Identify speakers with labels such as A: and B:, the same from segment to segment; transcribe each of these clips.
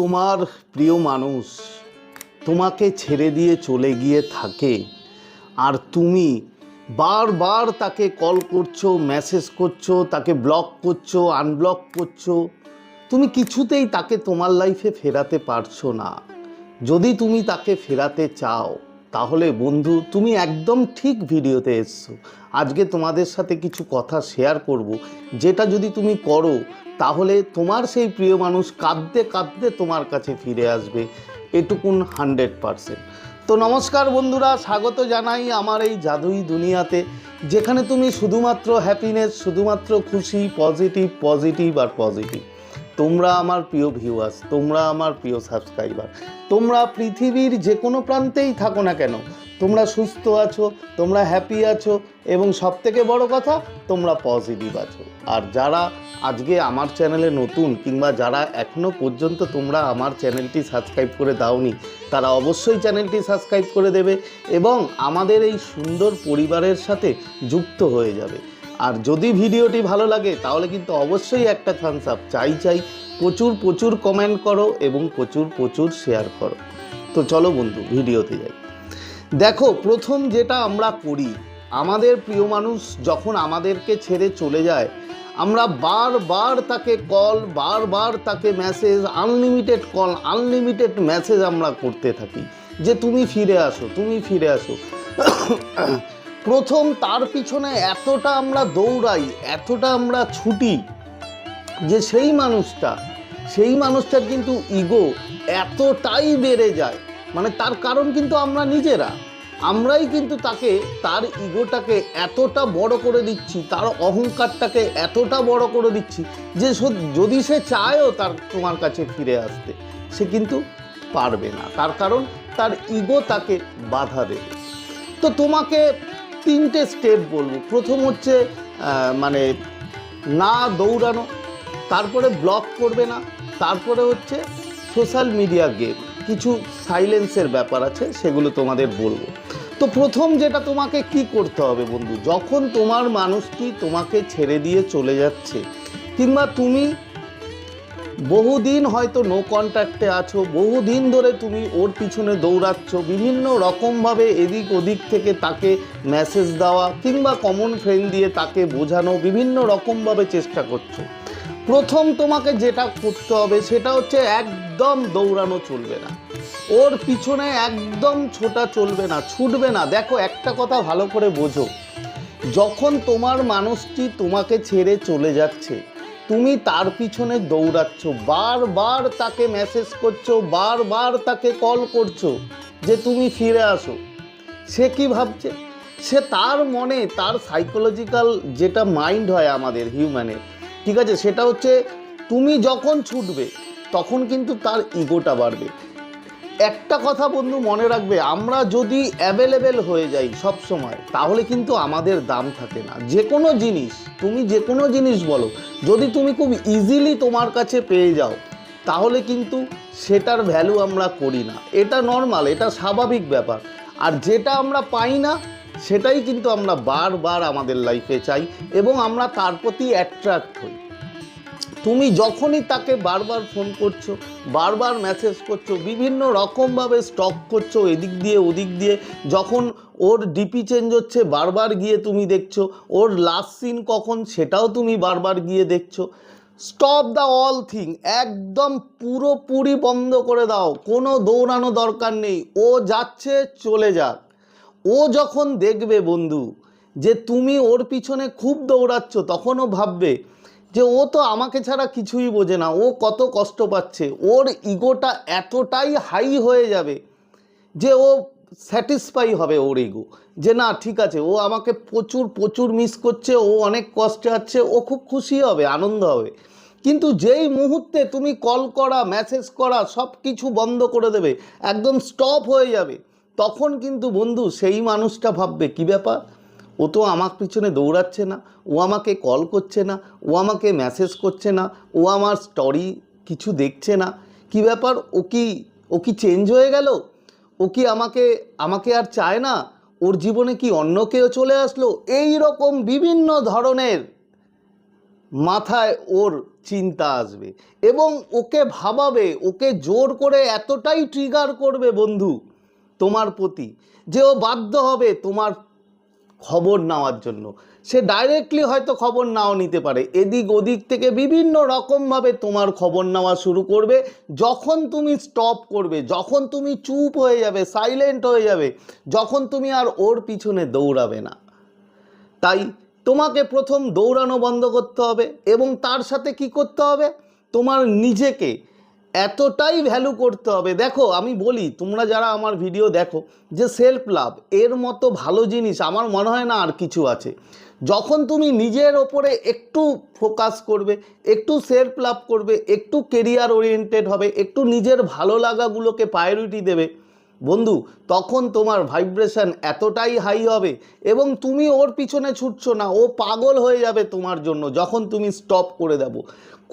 A: তোমার প্রিয় মানুষ তোমাকে ছেড়ে দিয়ে চলে গিয়ে থাকে। আর তুমি বারবার তাকে কল করছ, মেসেজ করছ, তাকে ব্লক করছ, আনব্লক করছ। তুমি কিছুতেই তাকে তোমার লাইফে ফেরাতে পারছ না। যদি তুমি তাকে ফেরাতে চাও, তাহলে বন্ধু, তুমি একদম ঠিক ভিডিওতে এসছো। আজকে তোমাদের সাথে কিছু কথা শেয়ার করব। যেটা যদি তুমি করো তাহলে তোমার সেই প্রিয় মানুষ কাঁদতে কাঁদতে তোমার কাছে ফিরে আসবে। এটুকুন হান্ড্রেড পারসেন্ট। তো নমস্কার বন্ধুরা, স্বাগত জানাই আমার এই জাদুই দুনিয়াতে, যেখানে তুমি শুধুমাত্র হ্যাপিনেস শুধুমাত্র খুশি পজিটিভ পজিটিভ আর পজিটিভ তোমরা আমার প্রিয় ভিউয়ার্স তোমরা আমার প্রিয় সাবস্ক্রাইবার তোমরা পৃথিবীর যে কোনো প্রান্তেই থাকো না কেন তোমরা সুস্থ আছো, তোমরা হ্যাপি আছো এবং সব থেকে বড় কথা, তোমরা পজিটিভ আছো। আর যারা আজকে আমার চ্যানেলে নতুন কিংবা যারা এখনও পর্যন্ত তোমরা আমার চ্যানেলটি সাবস্ক্রাইব করে দাওনি, তারা অবশ্যই চ্যানেলটি সাবস্ক্রাইব করে দেবে এবং আমাদের এই সুন্দর পরিবারের সাথে যুক্ত হয়ে যাবে। আর যদি ভিডিওটি ভালো লাগে, তাহলে কিন্তু অবশ্যই একটা থামস আপ চাই চাই, প্রচুর প্রচুর কমেন্ট করো এবং প্রচুর প্রচুর শেয়ার করো। তো চলো বন্ধু, ভিডিওতে যাই। দেখো, প্রথম যেটা আমরা করি, আমাদের প্রিয় মানুষ যখন আমাদেরকে ছেড়ে চলে যায়, আমরা বারবার তাকে কল বারবার তাকে message unlimited call unlimited message আমরা করতে থাকি যে তুমি ফিরে আসো, তুমি ফিরে আসো। প্রথম তার পিছনে এতটা আমরা দৌড়াই, এতটা আমরা ছুটি যে সেই মানুষটা, সেই মানুষটার কিন্তু ইগো এতটাই বেড়ে যায়। মানে তার কারণ কিন্তু আমরা নিজেরা। আমরাই কিন্তু তাকে, তার ইগোটাকে এতটা বড় করে দিচ্ছি, তার অহংকারটাকে এতটা বড় করে দিচ্ছি যে যদি সে চায়ও তার, তোমার কাছে ফিরে আসতে, সে কিন্তু পারবে না। তার কারণ তার ইগো তাকে বাধা দেবে। তো তোমাকে তিনটে স্টেপ বলব। প্রথম হচ্ছে মানে না দৌড়ানো, তারপরে ব্লক করবে না, তারপরে হচ্ছে সোশ্যাল মিডিয়া গেম। কিছু সাইলেন্সের ব্যাপার আছে, সেগুলো তোমাদের বলব। তো প্রথম যেটা তোমাকে কি করতে হবে বন্ধু, যখন তোমার মানুষটি তোমাকে ছেড়ে দিয়ে চলে যাচ্ছে, কিংবা তুমি বহুদিন হয়তো নো কন্ট্যাক্টে আছো, বহুদিন ধরে তুমি ওর পিছনে দৌড়াচ্ছ, বিভিন্ন রকমভাবে এদিক ওদিক থেকে তাকে মেসেজ দেওয়া, কিংবা কমন ফ্রেন্ড দিয়ে তাকে বোঝানো, বিভিন্ন রকমভাবে চেষ্টা করছ। প্রথম তোমাকে যেটা করতে হবে সেটা হচ্ছে একদম দৌড়ানো চলবে না। ওর পিছনে একদম ছোটা চলবে না, ছুটবে না। দেখো, একটা কথা ভালো করে বোঝো। যখন তোমার মানুষটি তোমাকে ছেড়ে চলে যাচ্ছে, তুমি তার পিছনে দৌড়াচ্ছ, বারবার তাকে মেসেজ করছ, বারবার তাকে কল করছ যে তুমি ফিরে আসো। সে কি ভাবছে? সে তার মনে, তার সাইকোলজিক্যাল যেটা মাইন্ড হয় আমাদের হিউম্যানের ঠিক আছে? সেটা হচ্ছে তুমি যখন ছুটবে, তখন কিন্তু তার ইগোটা বাড়বে। একটা কথা বন্ধু মনে রাখবে, আমরা যদি অ্যাভেলেবেল হয়ে যাই সব সময়, তাহলে কিন্তু আমাদের দাম থাকে না। যে কোনো জিনিস, তুমি যে কোনো জিনিস বলো, যদি তুমি খুব ইজিলি তোমার কাছে পেয়ে যাও, তাহলে কিন্তু সেটার ভ্যালু আমরা করি না। এটা নর্মাল এটা স্বাভাবিক ব্যাপার। আর যেটা আমরা পাই না সেটাই কিন্তু আমরা বারবার আমাদের লাইফে চাই এবং আমরা তার প্রতি অ্যাট্রাক্ট হই। তুমি যখনই তাকে বারবার ফোন করছ, বারবার মেসেজ করছ, বিভিন্ন রকমভাবে স্টক করছ, এদিক দিয়ে, ওদিক দিয়ে, যখন ওর ডিপি চেঞ্জ হচ্ছে, বারবার গিয়ে তুমি দেখছ, ওর লাস্ট সিন কখন সেটাও তুমি বারবার গিয়ে দেখছ। স্টপ দ্য অল থিং একদম পুরোপুরি বন্ধ করে দাও, কোনো দৌড়ানো দরকার নেই, ও যাচ্ছে, চলে যাক। ও যখন দেখবে বন্ধু যে তুমি ওর পিছনে খুব দৌড়াচ্ছ তখনও ভাববে যে ও তো আমাকে ছাড়া কিছুই বোঝে না, ও কত কষ্ট পাচ্ছে, ওর ইগোটা এতটাই হাই হয়ে যাবে যে ও স্যাটিসফাই হবে ওর ইগো, যে না, ঠিক আছে, ও আমাকে প্রচুর প্রচুর মিস করছে, ও অনেক কষ্টে আছে, ও খুব খুশি হবে, আনন্দ হবে। কিন্তু যেই মুহূর্তে তুমি কল করা মেসেজ করা সব কিছু বন্ধ করে দেবে, একদম স্টপ হয়ে যাবে। তখন কিন্তু বন্ধু সেই মানুষটা ভাববে, কি ব্যাপার? ও তো আমার পিছনে দৌড়াচ্ছে না, ও আমাকে কল করছে না, ও আমাকে মেসেজ করছে না, ও আমার স্টোরি কিছু দেখছে না। কি ব্যাপার? ও কি ও কি চেঞ্জ হয়ে গেল? ও কি আমাকে আমাকে আর চায় না? ওর জীবনে কি অন্য কেউ চলে আসলো? এই রকম বিভিন্ন ধরনের মাথায় ওর চিন্তা আসবে এবং ওকে ভাবাবে, ওকে জোর করে এতটাই ট্রিগার করবে বন্ধু। তোমার প্রতি। যে ও বাধ্য হবে তোমার খবর নেওয়ার জন্য। সে ডাইরেক্টলি হয়তো খবর নাও নিতে পারে। এদিক ওদিক থেকে বিভিন্ন রকমভাবে তোমার খবর নেওয়া শুরু করবে। যখন তুমি স্টপ করবে, যখন তুমি চুপ হয়ে যাবে সাইলেন্ট হয়ে যাবে, যখন তুমি আর ওর পিছনে দৌড়াবে না। তাই তোমাকে প্রথম দৌড়ানো বন্ধ করতে হবে এবং তার সাথে কি করতে হবে? তোমার নিজেকে এতটাই ভ্যালু করতে হবে। দেখো, আমি বলি, তোমরা যারা আমার ভিডিও দেখো, যে সেলফ লাভ এর মতো ভালো জিনিস আমার মনে হয় না আর কিছু আছে। যখন তুমি নিজের ওপরে একটু ফোকাস করবে, একটু সেলফ লাভ করবে, একটু কেরিয়ার ওরিয়েন্টেড হবে, একটু নিজের ভালো লাগাগুলোকে প্রায়োরিটি দেবে বন্ধু, তখন তোমার ভাইব্রেশন এতটাই হাই হবে এবং তুমি ওর পিছনে ছুটছো না, ও পাগল হয়ে যাবে তোমার জন্য যখন তুমি স্টপ করে দেবো।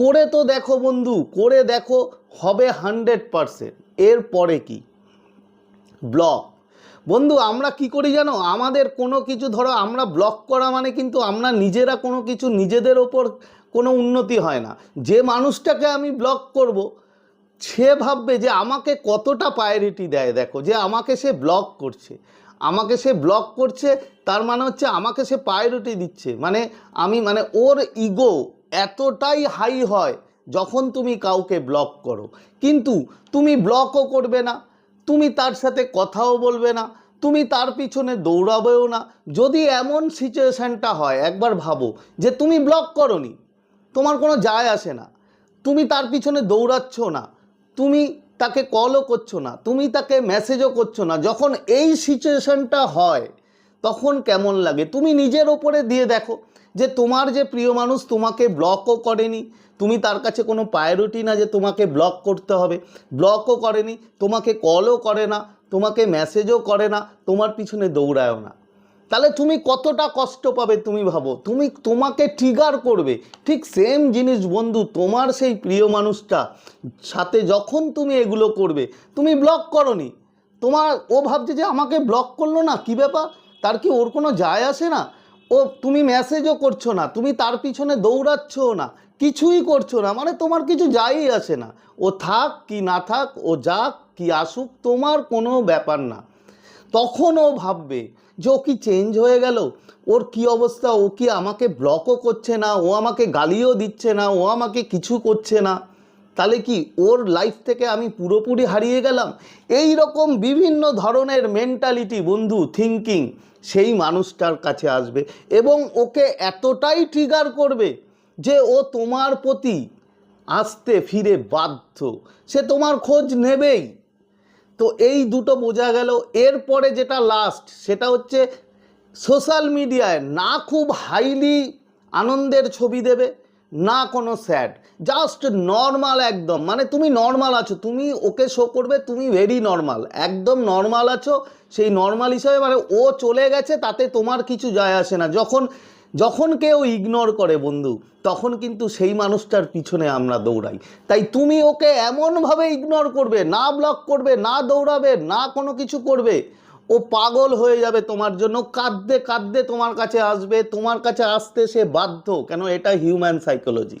A: করে তো দেখো বন্ধু, করে দেখো, হবে হান্ড্রেড পারসেন্ট এরপরে কি? ব্লক বন্ধু, আমরা কি করি জানো? আমাদের কোনো কিছু ধরো, আমরা ব্লক করা মানে কিন্তু আমরা নিজেরা কোনো কিছু নিজেদের ওপর কোনো উন্নতি হয় না। যে মানুষটাকে আমি ব্লক করব সে ভাববে যে আমাকে কতটা প্রায়োরিটি দেয় দেখো, যে আমাকে সে ব্লক করছে। আমাকে সে ব্লক করছে, তার মানে হচ্ছে আমাকে সে প্রায়োরিটি দিচ্ছে। মানে আমি মানে ওর ইগো এতটাই হাই হয় যখন তুমি কাউকে ব্লক করো। কিন্তু তুমি ব্লকও করবে না, তুমি তার সাথে কথাও বলবে না, তুমি তার পিছনে দৌড়াবেও না। যদি এমন সিচুয়েশানটা হয়, একবার ভাবো যে তুমি ব্লক করনি, তোমার কোনো যায় আসে না। তুমি তার পিছনে দৌড়াচ্ছ না। তুমি তাকে কলও করছ না, তুমি তাকে মেসেজও করছ না, যখন এই সিচুয়েশনটা হয়, তখন কেমন লাগে? তুমি নিজের ওপরে দিয়ে দেখো যে তোমার যে প্রিয় মানুষ তোমাকে ব্লকও করেনি, তুমি তার কাছে কোনো প্রায়োরিটি না যে তোমাকে ব্লক করতে হবে। ব্লকও করেনি, তোমাকে কলও করে না, তোমাকে মেসেজও করে না, তোমার পিছনে দৌড়ায়ও না। তাহলে তুমি কতটা কষ্ট পাবে তুমি ভাবো? তুমি তোমাকে ট্রিগার করবে। ঠিক সেম জিনিস বন্ধু, তোমার সেই প্রিয় মানুষটা, সাথে যখন তুমি এগুলো করবে, তুমি ব্লক করনি। তোমার, ও ভাবছে যে আমাকে ব্লক করল না, কি ব্যাপার? তার কি ওর কোনো যায় আসে না? ও, তুমি মেসেজও করছ না, তুমি তার পিছনে দৌড়াচ্ছও না, কিছুই করছ না মানে তোমার কিছু যায়ই আসে না। ও থাক কি না থাক, ও যাক কি আসুক, তোমার কোনো ব্যাপার না। তখন ও ভাববে যে ও কি চেঞ্জ হয়ে গেল? ওর কি অবস্থা? ও কি আমাকে ব্লকও করছে না? ও আমাকে গালিও দিচ্ছে না? ও আমাকে কিছু করছে না? তাহলে কি ওর লাইফ থেকে আমি পুরোপুরি হারিয়ে গেলাম? এই রকম বিভিন্ন ধরনের মেন্টালিটি বন্ধু থিঙ্কিং সেই মানুষটার কাছে আসবে এবং ওকে এতটাই ট্রিগার করবে যে ও তোমার প্রতি আসতে ফিরে বাধ্য। সে তোমার খোঁজ নেবেই। তো এই দুটো বোঝা গেল। এরপরে যেটা লাস্ট সেটা হচ্ছে সোশ্যাল মিডিয়ায় না খুব হাইলি আনন্দের ছবি দেবে, না কোনো স্যাড জাস্ট নর্মাল একদম। মানে তুমি নর্মাল আছো, তুমি ওকে শো করবে, তুমি ভেরি নর্মাল একদম নর্মাল আছো। সেই নর্মাল হিসাবে মানে ও চলে গেছে, তাতে তোমার কিছু যায় আসে না। যখন যখন কেউ ইগনোর করে বন্ধু, তখন কিন্তু সেই মানুষটার পিছনে আমরা দৌড়াই। তাই তুমি ওকে এমনভাবে ইগনোর করবে, না ব্লক করবে, না দৌড়াবে, না কোনো কিছু করবে, ও পাগল হয়ে যাবে তোমার জন্য। কাঁদতে কাঁদতে তোমার কাছে আসবে, তোমার কাছে আসতে সে বাধ্য। কেন? এটা হিউম্যান সাইকোলজি